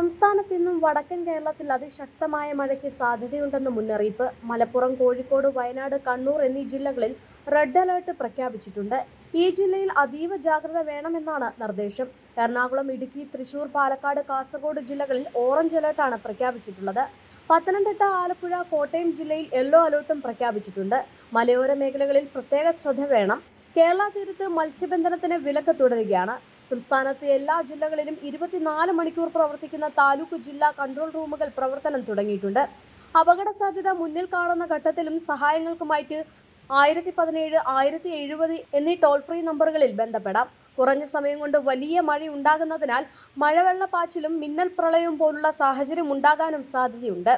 സംസ്ഥാനത്ത് ഇന്നും വടക്കൻ കേരളത്തിൽ അതിശക്തമായ മഴയ്ക്ക് സാധ്യതയുണ്ടെന്ന മുന്നറിയിപ്പ്. മലപ്പുറം കോഴിക്കോട് വയനാട് കണ്ണൂർ എന്നീ ജില്ലകളിൽ റെഡ് അലേർട്ട് പ്രഖ്യാപിച്ചിട്ടുണ്ട്. ഈ ജില്ലയിൽ അതീവ ജാഗ്രത വേണമെന്നാണ് നിർദ്ദേശം. എറണാകുളം ഇടുക്കി തൃശൂർ പാലക്കാട് കാസർഗോഡ് ജില്ലകളിൽ ഓറഞ്ച് അലേർട്ടാണ് പ്രഖ്യാപിച്ചിട്ടുള്ളത്. പത്തനംതിട്ട ആലപ്പുഴ കോട്ടയം ജില്ലയിൽ യെല്ലോ അലേർട്ടും പ്രഖ്യാപിച്ചിട്ടുണ്ട്. മലയോര മേഖലകളിൽ പ്രത്യേക ശ്രദ്ധ വേണം. കേരള തീരത്ത് മത്സ്യബന്ധനത്തിന് വിലക്ക് തുടരുകയാണ്. സംസ്ഥാനത്തെ എല്ലാ ജില്ലകളിലും ഇരുപത്തിനാല് മണിക്കൂർ പ്രവർത്തിക്കുന്ന താലൂക്ക് ജില്ലാ കൺട്രോൾ റൂമുകൾ പ്രവർത്തനം തുടങ്ങിയിട്ടുണ്ട്. അപകട സാധ്യത മുന്നിൽ കാണുന്ന ഘട്ടത്തിലും സഹായങ്ങൾക്കുമായിട്ട് ആയിരത്തി പതിനേഴ് ആയിരത്തി എഴുപത് എന്നീ ടോൾ ഫ്രീ നമ്പറുകളിൽ ബന്ധപ്പെടാം. കുറഞ്ഞ സമയം കൊണ്ട് വലിയ മഴ ഉണ്ടാകുന്നതിനാൽ മഴവെള്ളപ്പാച്ചിലും മിന്നൽ പ്രളയവും പോലുള്ള സാഹചര്യം ഉണ്ടാകാനും സാധ്യതയുണ്ട്.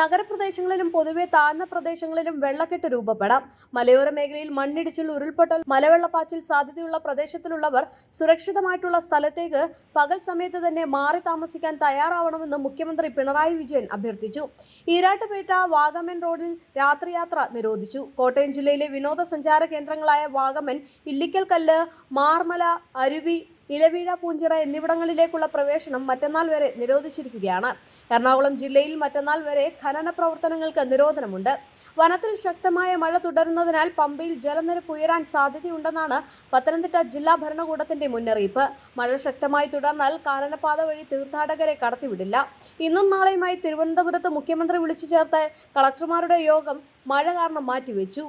നഗരപ്രദേശങ്ങളിലും പൊതുവെ താഴ്ന്ന പ്രദേശങ്ങളിലും വെള്ളക്കെട്ട് രൂപപ്പെടാം. മലയോര മേഖലയിൽ മണ്ണിടിച്ചിൽ ഉരുൾപൊട്ടൽ മലവെള്ളപ്പാച്ചിൽ സാധ്യതയുള്ള പ്രദേശത്തിലുള്ളവർ സുരക്ഷിതമായിട്ടുള്ള സ്ഥലത്തേക്ക് പകൽ സമയത്ത് തന്നെ മാറി താമസിക്കാൻ തയ്യാറാവണമെന്ന് മുഖ്യമന്ത്രി പിണറായി വിജയൻ അഭ്യർത്ഥിച്ചു. ഈരാട്ടുപേട്ട വാഗമൻ റോഡിൽ രാത്രിയാത്ര നിരോധിച്ചു. കോട്ടയം ജില്ലയിലെ വിനോദസഞ്ചാര കേന്ദ്രങ്ങളായ വാഗമൻ ഇല്ലിക്കൽ കല്ല് മാർമല അരുവി ഇലവീഴ പൂഞ്ചിറ എന്നിവിടങ്ങളിലേക്കുള്ള പ്രവേശനം മറ്റന്നാൾ വരെ നിരോധിച്ചിരിക്കുകയാണ്. എറണാകുളം ജില്ലയിൽ മറ്റന്നാൾ വരെ ഖനന പ്രവർത്തനങ്ങൾക്ക് നിരോധനമുണ്ട്. വനത്തിൽ ശക്തമായ മഴ തുടരുന്നതിനാൽ പമ്പയിൽ ജലനിരപ്പ് ഉയരാൻ സാധ്യതയുണ്ടെന്നാണ് പത്തനംതിട്ട ജില്ലാ ഭരണകൂടത്തിന്റെ മുന്നറിയിപ്പ്. മഴ ശക്തമായി തുടർന്നാൽ കാനനപാത വഴി തീർത്ഥാടകരെ കടത്തിവിടില്ല. ഇന്നും നാളെയുമായി തിരുവനന്തപുരത്ത് മുഖ്യമന്ത്രി വിളിച്ചു ചേർത്ത് കളക്ടർമാരുടെ യോഗം മഴ കാരണം മാറ്റിവെച്ചു.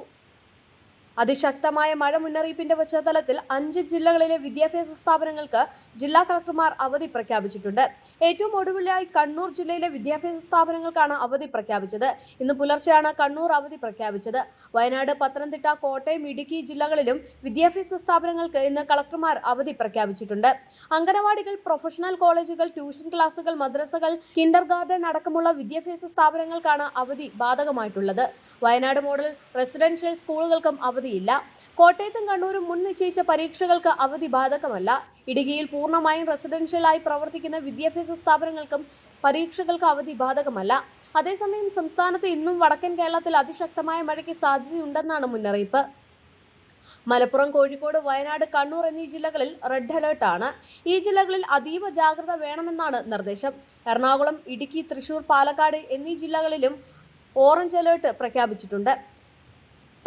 അതിശക്തമായ മഴ മുന്നറിയിപ്പിന്റെ പശ്ചാത്തലത്തിൽ അഞ്ച് ജില്ലകളിലെ വിദ്യാഭ്യാസ സ്ഥാപനങ്ങൾക്ക് ജില്ലാ കളക്ടർമാർ അവധി പ്രഖ്യാപിച്ചിട്ടുണ്ട്. ഏറ്റവും ഒടുവിലായി കണ്ണൂർ ജില്ലയിലെ വിദ്യാഭ്യാസ സ്ഥാപനങ്ങൾക്കാണ് അവധി പ്രഖ്യാപിച്ചത്. ഇന്ന് പുലർച്ചെയാണ് കണ്ണൂർ അവധി പ്രഖ്യാപിച്ചത്. വയനാട് പത്തനംതിട്ട കോട്ടയം ഇടുക്കി ജില്ലകളിലും വിദ്യാഭ്യാസ സ്ഥാപനങ്ങൾക്ക് ഇന്ന് കളക്ടർമാർ അവധി പ്രഖ്യാപിച്ചിട്ടുണ്ട്. അംഗനവാടികൾ പ്രൊഫഷണൽ കോളേജുകൾ ട്യൂഷൻ ക്ലാസുകൾ മദ്രസകൾ കിൻഡർ ഗാർഡൻ അടക്കമുള്ള വിദ്യാഭ്യാസ സ്ഥാപനങ്ങൾക്കാണ് അവധി ബാധകമായിട്ടുള്ളത്. വയനാട് മോഡൽ റെസിഡൻഷ്യൽ സ്കൂളുകൾക്കും അവധിയില്ല കോട്ടയത്തും കണ്ണൂരും മുൻ നിശ്ചയിച്ച പരീക്ഷകൾക്ക് അവധി ബാധകമല്ല. ഇടുക്കിയിൽ പൂർണമായും റെസിഡൻഷ്യലായി പ്രവർത്തിക്കുന്ന വിദ്യാഭ്യാസ സ്ഥാപനങ്ങൾക്കും പരീക്ഷകൾക്ക് അവധി ബാധകമല്ല. അതേസമയം സംസ്ഥാനത്ത് ഇന്നും വടക്കൻ കേരളത്തിൽ അതിശക്തമായ മഴയ്ക്ക് സാധ്യതയുണ്ടെന്നാണ് മുന്നറിയിപ്പ്. മലപ്പുറം കോഴിക്കോട് വയനാട് കണ്ണൂർ എന്നീ ജില്ലകളിൽ റെഡ് അലേർട്ടാണ്. ഈ ജില്ലകളിൽ അതീവ ജാഗ്രത വേണമെന്നാണ് നിർദ്ദേശം. എറണാകുളം ഇടുക്കി തൃശൂർ പാലക്കാട് എന്നീ ജില്ലകളിലും ഓറഞ്ച് അലേർട്ട് പ്രഖ്യാപിച്ചിട്ടുണ്ട്.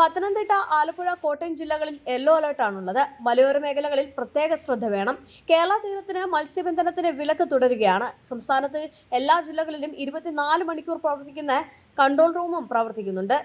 പത്തനംതിട്ട ആലപ്പുഴ കോട്ടയം ജില്ലകളിൽ യെല്ലോ അലർട്ടാണുള്ളത് മലയോര മേഖലകളിൽ പ്രത്യേക ശ്രദ്ധ വേണം. കേരള തീരത്തിന് മത്സ്യബന്ധനത്തിന് വിലക്ക് തുടരുകയാണ്. സംസ്ഥാനത്ത് എല്ലാ ജില്ലകളിലും ഇരുപത്തിനാല് മണിക്കൂർ പ്രവർത്തിക്കുന്ന കൺട്രോൾ റൂമും പ്രവർത്തിക്കുന്നുണ്ട്.